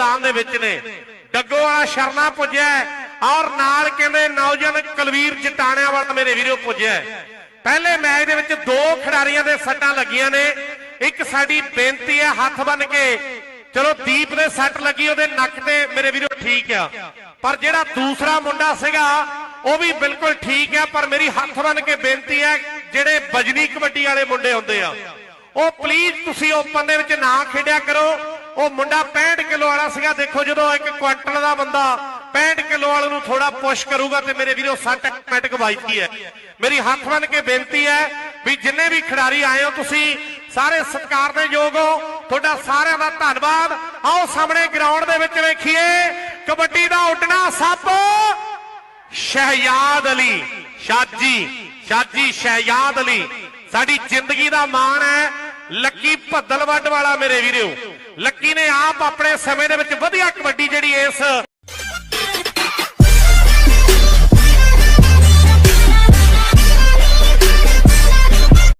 ਮੈਦਾਨ ਦੇ ਵਿੱਚ ਨੇ। ਡੱਗੋ ਵਾਲਾ ਸ਼ਰਨਾ ਪੁੱਜਿਆ ਔਰ ਨਾਲ ਕਹਿੰਦੇ ਨੌਜਵਾਨ ਕੁਲਵੀਰ ਜਟਾਣਿਆਂ ਵਾਲਾ ਮੇਰੇ ਵੀਰੋ ਪੁੱਜਿਆ ਪਹਿਲੇ ਮੈਚ ਦੇ ਵਿੱਚ ਦੋ ਖਿਡਾਰੀਆਂ ਦੇ ਸੱਟਾਂ ਲੱਗੀਆਂ ਨੇ। ਇੱਕ ਸਾਡੀ ਬੇਨਤੀ ਹੈ ਹੱਥ ਬੰਨ ਕੇ, ਚਲੋ ਦੀਪ ਦੇ ਸੱਟ ਲੱਗੀ, ਉਹਦੇ ਨੱਕ ਤੇ ਮੇਰੇ ਵੀਰੋ ਠੀਕ ਆ। ਪਰ ਜਿਹੜਾ ਦੂਸਰਾ ਮੁੰਡਾ ਸੀਗਾ, ਉਹ ਵੀ ਬਿਲਕੁਲ ਠੀਕ ਆ, ਪਰ ਮੇਰੀ ਹੱਥ ਬੰਨ ਕੇ ਬੇਨਤੀ ਹੈ, ਜਿਹੜੇ ਬਜਨੀ ਕਬੱਡੀ ਵਾਲੇ ਮੁੰਡੇ ਹੁੰਦੇ ਆ, ਉਹ ਪਲੀਜ਼ ਤੁਸੀਂ ਓਪਨ ਦੇ ਵਿੱਚ ਨਾ ਖੇਡਿਆ ਕਰੋ। ਉਹ ਮੁੰਡਾ 65 ਕਿਲੋ ਵਾਲਾ ਸੀਗਾ। ਦੇਖੋ ਜਦੋਂ ਇੱਕ ਕੁਆਂਟਲ ਦਾ ਬੰਦਾ 65 ਕਿਲੋ ਵਾਲੇ ਨੂੰ ਥੋੜਾ ਪੁਸ਼ ਕਰੂਗਾ ਤੇ ਮੇਰੇ ਵੀਰੋ ਸੱਟ ਆਟੋਮੈਟਿਕ ਵੱਜਦੀ ਹੈ। ਮੇਰੀ ਹੱਥ ਬੰਨ ਕੇ ਬੇਨਤੀ ਹੈ ਵੀ ਜਿੰਨੇ ਵੀ ਖਿਡਾਰੀ ਆਏ ਹੋ ਤੁਸੀਂ ਸਾਰੇ ਸਤਿਕਾਰ ਦੇ ਯੋਗ ਹੋ। ਤੁਹਾਡਾ ਸਾਰਿਆਂ ਦਾ ਧੰਨਵਾਦ। ਆਓ ਸਾਹਮਣੇ ਗਰਾਊਂਡ ਦੇ ਵਿੱਚ ਵੇਖੀਏ। ਕਬੱਡੀ ਦਾ ਉੱਡਣਾ ਸੱਪ ਸ਼ਹਿਜ਼ਾਦ ਅਲੀ। ਸ਼ਾਜੀ ਸ਼ਾਜੀ ਸ਼ਹਿਜ਼ਾਦ ਅਲੀ। ਸਾਡੀ ਜ਼ਿੰਦਗੀ ਦਾ ਮਾਣ ਹੈ। ਲੱਕੀ ਭੱਦਲਵੱਡ ਵਾਲਾ ਮੇਰੇ ਵੀਰੋ। ਲੱਕੀ ਨੇ ਆਪ ਆਪਣੇ ਸਮੇਂ ਦੇ ਵਿੱਚ ਵਧੀਆ ਕਬੱਡੀ ਜਿਹੜੀ ਇਸ